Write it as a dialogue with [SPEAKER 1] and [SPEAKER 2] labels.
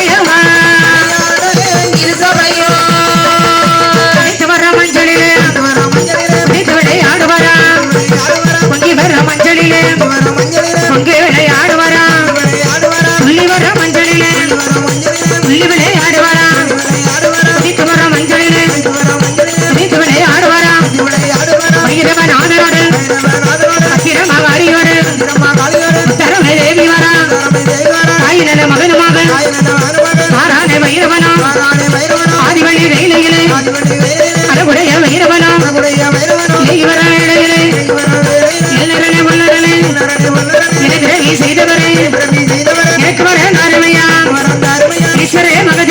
[SPEAKER 1] 哎呀妈！வைரவனம் இவராயிடையிலே இல்லறனே உள்ளறனே எனக்கு செய்தவரே. எனக்கு வர நாருமையா ஈஸ்வரே மகதி